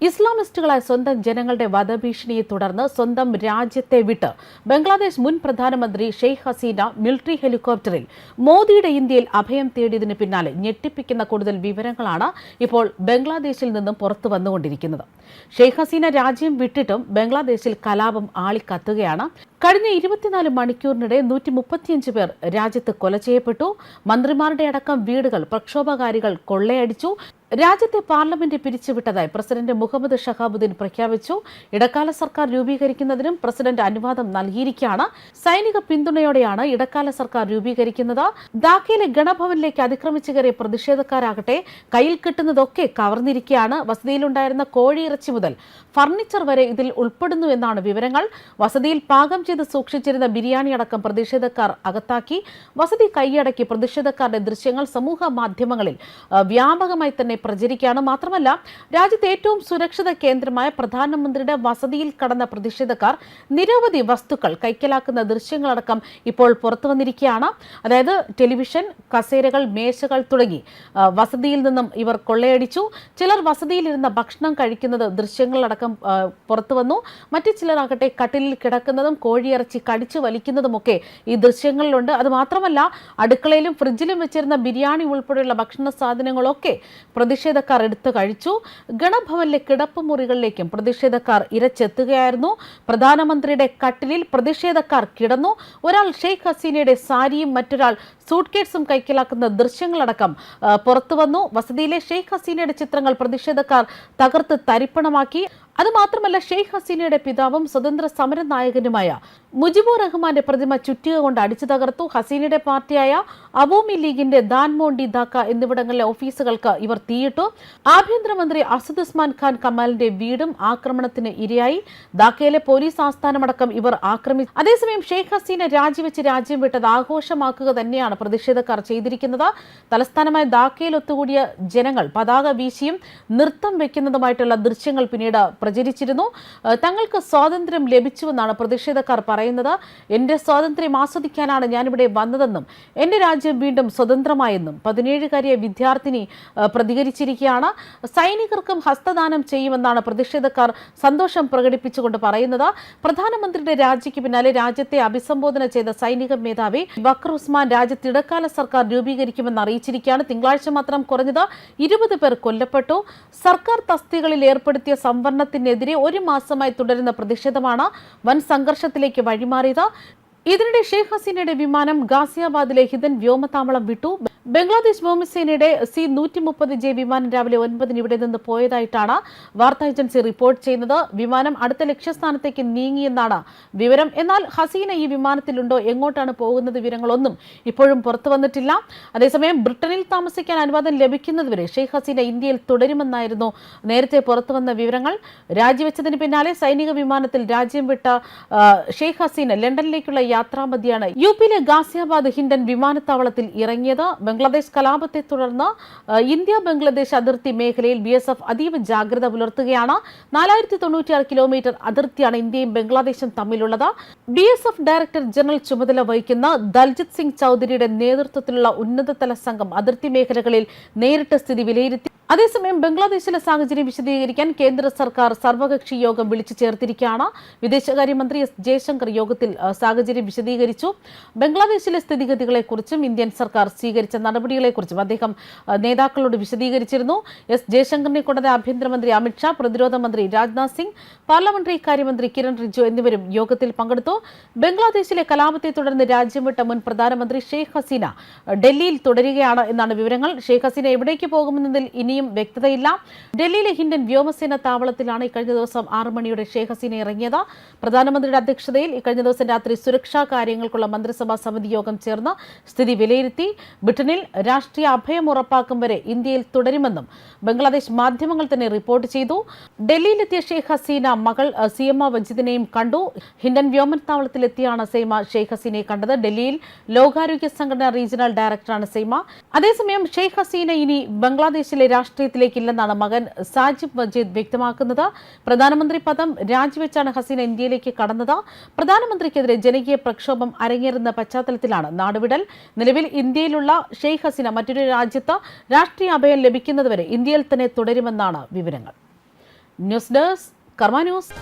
ഇസ്ലാമിസ്റ്റുകളായ സ്വന്തം ജനങ്ങളുടെ വധഭീഷണിയെ തുടർന്ന് സ്വന്തം രാജ്യത്തെ വിട്ട് ബംഗ്ലാദേശ് മുൻ പ്രധാനമന്ത്രി ഷെയ്ഖ് ഹസീന മിലിറ്ററി ഹെലികോപ്റ്ററിൽ മോദിയുടെ ഇന്ത്യയിൽ അഭയം തേടിയതിന് പിന്നാലെ ഞെട്ടിപ്പിക്കുന്ന കൂടുതൽ വിവരങ്ങളാണ് ഇപ്പോൾ ബംഗ്ലാദേശിൽ നിന്നും പുറത്തു വന്നുകൊണ്ടിരിക്കുന്നത്. ഷെയ്ഖ് ഹസീന രാജ്യം വിട്ടിട്ടും ബംഗ്ലാദേശിൽ കലാപം ആളിക്കത്തുകയാണ്. കഴിഞ്ഞ ഇരുപത്തിനാല് മണിക്കൂറിനിടെ നൂറ്റി മുപ്പത്തിയഞ്ച് പേർ രാജ്യത്ത് കൊല ചെയ്യപ്പെട്ടു. മന്ത്രിമാരുടെ അടക്കം വീടുകൾ പ്രക്ഷോഭകാരികൾ കൊള്ളയടിച്ചു. രാജ്യത്തെ പാർലമെന്റ് പിരിച്ചുവിട്ടതായി പ്രസിഡന്റ് മുഹമ്മദ് ഷഹാബുദ്ദീൻ പ്രഖ്യാപിച്ചു. ഇടക്കാല സർക്കാർ രൂപീകരിക്കുന്നതിനും പ്രസിഡന്റ് അനുവാദം നൽകിയിരിക്കുകയാണ്. സൈനിക പിന്തുണയോടെയാണ് ഇടക്കാല സർക്കാർ രൂപീകരിക്കുന്നത്. ധാക്കയിലെ ഗണഭവനിലേക്ക് അതിക്രമിച്ചു കയറിയ പ്രതിഷേധക്കാരാകട്ടെ കയ്യിൽ കിട്ടുന്നതൊക്കെ കവർന്നിരിക്കുകയാണ്. വസതിയിലുണ്ടായിരുന്ന കോഴിയിറച്ചി മുതൽ ഫർണിച്ചർ വരെ ഇതിൽ ഉൾപ്പെടുന്നു എന്നാണ് വിവരങ്ങൾ. വസതിയിൽ പാകം ചെയ്ത് സൂക്ഷിച്ചിരുന്ന ബിരിയാണി അടക്കം പ്രതിഷേധക്കാർ അകത്താക്കി. വസതി കൈയടക്കി പ്രതിഷേധക്കാരുടെ ദൃശ്യങ്ങൾ സമൂഹ മാധ്യമങ്ങളിൽ വ്യാപകമായി തന്നെ പ്രചരിക്കുകയാണ്. മാത്രമല്ല രാജ്യത്തെ ഏറ്റവും സുരക്ഷിത കേന്ദ്രമായ പ്രധാനമന്ത്രിയുടെ വസതിയിൽ കടന്ന പ്രതിഷേധക്കാർ നിരവധി വസ്തുക്കൾ കൈക്കലാക്കുന്ന ദൃശ്യങ്ങളടക്കം ഇപ്പോൾ പുറത്തു വന്നിരിക്കുകയാണ്. അതായത് ടെലിവിഷൻ കസേരകൾ മേശകൾ തുടങ്ങി വസതിയിൽ നിന്നും ഇവർ കൊള്ളയടിച്ചു. ചിലർ വസതിയിലിരുന്ന ഭക്ഷണം കഴിക്കുന്നത് ദൃശ്യങ്ങളടക്കം ആ, പുറത്തു വന്നു. മറ്റു ചിലരാകട്ടെ കട്ടിലിൽ കിടക്കുന്നതും കോഴിയിറച്ചി കടിച്ചു വലിക്കുന്നതുമൊക്കെ ഈ ദൃശ്യങ്ങളിലുണ്ട്. അത് മാത്രമല്ല അടുക്കളയിലും ഫ്രിഡ്ജിലും വെച്ചിരുന്ന ബിരിയാണി ഉൾപ്പെടെയുള്ള ഭക്ഷണ സാധനങ്ങളൊക്കെ പ്രതിഷേധക്കാർ എടുത്തു കഴിച്ചു. ഗണഭവനിലെ കിടപ്പ് മുറികളിലേക്കും പ്രതിഷേധക്കാർ ഇരച്ചെത്തുകയായിരുന്നു. പ്രധാനമന്ത്രിയുടെ കട്ടിലിൽ പ്രതിഷേധക്കാർ കിടന്നു. ഒരാൾ ഷെയ്ഖ് ഹസീനയുടെ സാരിയും മറ്റൊരാൾ സൂട്ട്കേസും കൈക്കലാക്കുന്ന ദൃശ്യങ്ങളടക്കം പുറത്തുവന്നു പുറത്തു വന്നു. വസതിയിലെ ഷെയ്ഖ് ഹസീനയുടെ ചിത്രങ്ങൾ പ്രതിഷേധക്കാർ തകർത്ത് തരിപ്പണമാക്കി. അത് മാത്രമല്ല ഷെയ്ഖ് ഹസീനയുടെ പിതാവും സ്വതന്ത്ര സമര നായകനുമായ മുജിബു റഹ്മാന്റെ പ്രതിമ ചുറ്റിക കൊണ്ട് അടിച്ചു തകർത്തു. ഹസീനയുടെ പാർട്ടിയായ അവോമി ലീഗിന്റെ ദാൻമോണ്ടി ധാക്ക എന്നിവിടങ്ങളിലെ ഓഫീസുകൾക്ക് ഇവർ തീയിട്ടു. ആഭ്യന്തരമന്ത്രി അസദ് ഉസ്മാൻ ഖാൻ കമാലിന്റെ വീടും ആക്രമണത്തിന് ഇരയായി. ധാക്കയിലെ പോലീസ് ആസ്ഥാനമടക്കം ഇവർ ആക്രമിച്ചു. അതേസമയം ഷെയ്ഖ് ഹസീന രാജിവെച്ച് രാജ്യം വിട്ടത് ആഘോഷമാക്കുക തന്നെയാണ് പ്രതിഷേധക്കാർ ചെയ്തിരിക്കുന്നത്. തലസ്ഥാനമായ ധാക്കയിൽ ഒത്തുകൂടിയ ജനങ്ങൾ പതാക വീശിയും നൃത്തം വെക്കുന്നതുമായിട്ടുള്ള ദൃശ്യങ്ങൾ പിന്നീട് പ്രചരിച്ചിരുന്നു. തങ്ങൾക്ക് സ്വാതന്ത്ര്യം ലഭിച്ചുവെന്നാണ് പ്രതിഷേധക്കാർ പറയുന്നത്. എന്റെ സ്വാതന്ത്ര്യം ആസ്വദിക്കാനാണ് ഞാനിവിടെ വന്നതെന്നും എന്റെ രാജ്യം വീണ്ടും സ്വതന്ത്രമായെന്നും പതിനേഴുകാരിയ വിദ്യാർത്ഥിനി പ്രതികരിച്ചിരിക്കുകയാണ്. സൈനികർക്കും ഹസ്തദാനം ചെയ്യുമെന്നാണ് പ്രതിഷേധക്കാർ സന്തോഷം പ്രകടിപ്പിച്ചുകൊണ്ട് പറയുന്നത്. പ്രധാനമന്ത്രിയുടെ രാജിക്ക് പിന്നാലെ രാജ്യത്തെ അഭിസംബോധന ചെയ്ത സൈനിക മേധാവി ബക്കർ ഉസ്മാൻ രാജ്യത്ത് ഇടക്കാല സർക്കാർ രൂപീകരിക്കുമെന്ന് അറിയിച്ചിരിക്കുകയാണ്. തിങ്കളാഴ്ച മാത്രം കുറഞ്ഞത് ഇരുപത് പേർ കൊല്ലപ്പെട്ടു. സർക്കാർ തസ്തികളിൽ ഏർപ്പെടുത്തിയ സംവരണത്തിനെതിരെ ഒരു മാസമായി തുടരുന്ന പ്രതിഷേധമാണ് വൻ സംഘർഷത്തിലേക്ക് വഴിമാറിയത്. ഇതിനിടെ ഷെയ്ഖ് ഹസീനയുടെ വിമാനം ഗാസിയാബാദിലെ ഹിതൻ വ്യോമതാവളം വിട്ടു. ബംഗ്ലാദേശ് വ്യോമസേനയുടെ സി നൂറ്റി മുപ്പത് ജെ വിമാനം രാവിലെ ഒൻപതിന് ഇവിടെ നിന്ന് പോയതായിട്ടാണ് വാർത്താ ഏജൻസി റിപ്പോർട്ട് ചെയ്യുന്നത്. വിമാനം അടുത്ത ലക്ഷ്യസ്ഥാനത്തേക്ക് നീങ്ങിയെന്നാണ് വിവരം. എന്നാൽ ഹസീന ഈ വിമാനത്തിലുണ്ടോ എങ്ങോട്ടാണ് പോകുന്നത് വിവരങ്ങളൊന്നും ഇപ്പോഴും പുറത്തു വന്നിട്ടില്ല. അതേസമയം ബ്രിട്ടനിൽ താമസിക്കാൻ അനുവാദം ലഭിക്കുന്നതുവരെ ഷെയ്ഖ് ഹസീന ഇന്ത്യയിൽ തുടരുമെന്നായിരുന്നു നേരത്തെ പുറത്തുവന്ന വിവരങ്ങൾ. രാജിവെച്ചതിന് പിന്നാലെ സൈനിക വിമാനത്തിൽ രാജ്യം വിട്ട ഷെയ്ഖ് ഹസീന ലണ്ടനിലേക്കുള്ള യാത്രാമതിയാണ് യു പിയിലെ ഗാസിയാബാദ് ഹിൻഡൻ വിമാനത്താവളത്തിൽ ഇറങ്ങിയത് ബംഗ്ലാദേശ് കലാപത്തെ തുടർന്ന് ഇന്ത്യ ബംഗ്ലാദേശ് അതിർത്തി മേഖലയിൽ ബി എസ് എഫ് അതീവ ജാഗ്രത പുലർത്തുകയാണ്. നാലായിരത്തി തൊണ്ണൂറ്റിയാറ് കിലോമീറ്റർ അതിർത്തിയാണ് ഇന്ത്യയും ബംഗ്ലാദേശും തമ്മിലുള്ളത്. B S F director general ചുമതല വഹിക്കുന്ന ദൽജിത് സിംഗ് ചൌധരിയുടെ നേതൃത്വത്തിലുള്ള ഉന്നതതല സംഘം അതിർത്തി മേഖലകളിൽ നേരിട്ട് സ്ഥിതി വിലയിരുത്തി. അതേസമയം ബംഗ്ലാദേശിലെ സാഹചര്യം വിശദീകരിക്കാൻ കേന്ദ്ര സർക്കാർ സർവകക്ഷി യോഗം വിളിച്ചു ചേർത്തിരിക്കുകയാണ്. വിദേശകാര്യമന്ത്രി എസ് ജയശങ്കർ യോഗത്തിൽ സാഹചര്യം വിശദീകരിച്ചു. ബംഗ്ലാദേശിലെ സ്ഥിതിഗതികളെക്കുറിച്ചും ഇന്ത്യൻ സർക്കാർ സ്വീകരിച്ച നടപടികളെക്കുറിച്ചും അദ്ദേഹം നേതാക്കളോട് വിശദീകരിച്ചിരുന്നു. എസ്. ജയശങ്കറിനെ കൂടാതെ ആഭ്യന്തരമന്ത്രി അമിത്ഷാ പ്രതിരോധ മന്ത്രി രാജ്നാഥ് സിംഗ് പാർലമെന്ററി കാര്യമന്ത്രി കിരൺ റിജു എന്നിവരും യോഗത്തിൽ പങ്കെടുത്തു. ബംഗ്ലാദേശിലെ കലാപത്തെ തുടർന്ന് രാജ്യം വിട്ട മുൻ പ്രധാനമന്ത്രി ഷെയ്ഖ് ഹസീന ഡൽഹിയിൽ തുടരുകയാണ് എന്നാണ് വിവരങ്ങൾ. ഷെയ്ഖ് ഹസീന എവിടേക്ക് പോകുമെന്നതിൽ ഇനിയും വ്യക്തതയില്ല. ഡൽഹിയിലെ ഹിൻഡൻ വ്യോമസേന താവളത്തിലാണ് ഇക്കഴിഞ്ഞ ദിവസം ആറ് മണിയുടെ ഷെയ്ഖ് ഹസീന ഇറങ്ങിയത്. പ്രധാനമന്ത്രിയുടെ അധ്യക്ഷതയിൽ ഇക്കഴിഞ്ഞ ദിവസം രാത്രി സുരക്ഷാ കാര്യങ്ങൾക്കുള്ള മന്ത്രിസഭാ സമിതി യോഗം ചേർന്ന് സ്ഥിതി വിലയിരുത്തി ബ്രിട്ടനിൽ രാഷ്ട്രീയ അഭയം ഉറപ്പാക്കും വരെ ഇന്ത്യയിൽ തുടരുമെന്നും ബംഗ്ലാദേശ് മാധ്യമങ്ങൾ തന്നെ റിപ്പോർട്ട് ചെയ്തു. ഡൽഹിയിലെത്തിയ ഷെയ്ഖ് ഹസീന മകൾ സീമ വജിദിനെയും കണ്ടു. ഹിൻഡൻ വ്യോമത്താവളത്തിലെത്തിയാണ് സീമ ഷെയ്ഖ് ഹസീനയെ കണ്ടത്. ഡൽഹിയിൽ ലോകാരോഗ്യ സംഘടന റീജിയണൽ ഡയറക്ടറാണ് സീമ. അതേസമയം ഷെയ്ഖ് ഹസീന ഇനി ബംഗ്ലാദേശിലെ രാഷ്ട്രീയത്തിലേക്കില്ലെന്നാണ് മകൻ സാജിബ് മജീദ് വ്യക്തമാക്കുന്നത്. പ്രധാനമന്ത്രി പദം രാജിവെച്ചാണ് ഹസീന ഇന്ത്യയിലേക്ക് കടന്നത്. പ്രധാനമന്ത്രിക്കെതിരെ ജനകീയ പ്രക്ഷോഭം അരങ്ങേറുന്ന പശ്ചാത്തലത്തിലാണ് നാടുവിടൽ. നിലവിൽ ഇന്ത്യയിലുള്ള ഷെയ്ഖ് ഹസീന മറ്റൊരു രാജ്യത്ത് രാഷ്ട്രീയ അഭയം ലഭിക്കുന്നതുവരെ ഇന്ത്യയിൽ തന്നെ തുടരുമെന്നാണ് വിവരങ്ങൾ. News desk Karma news.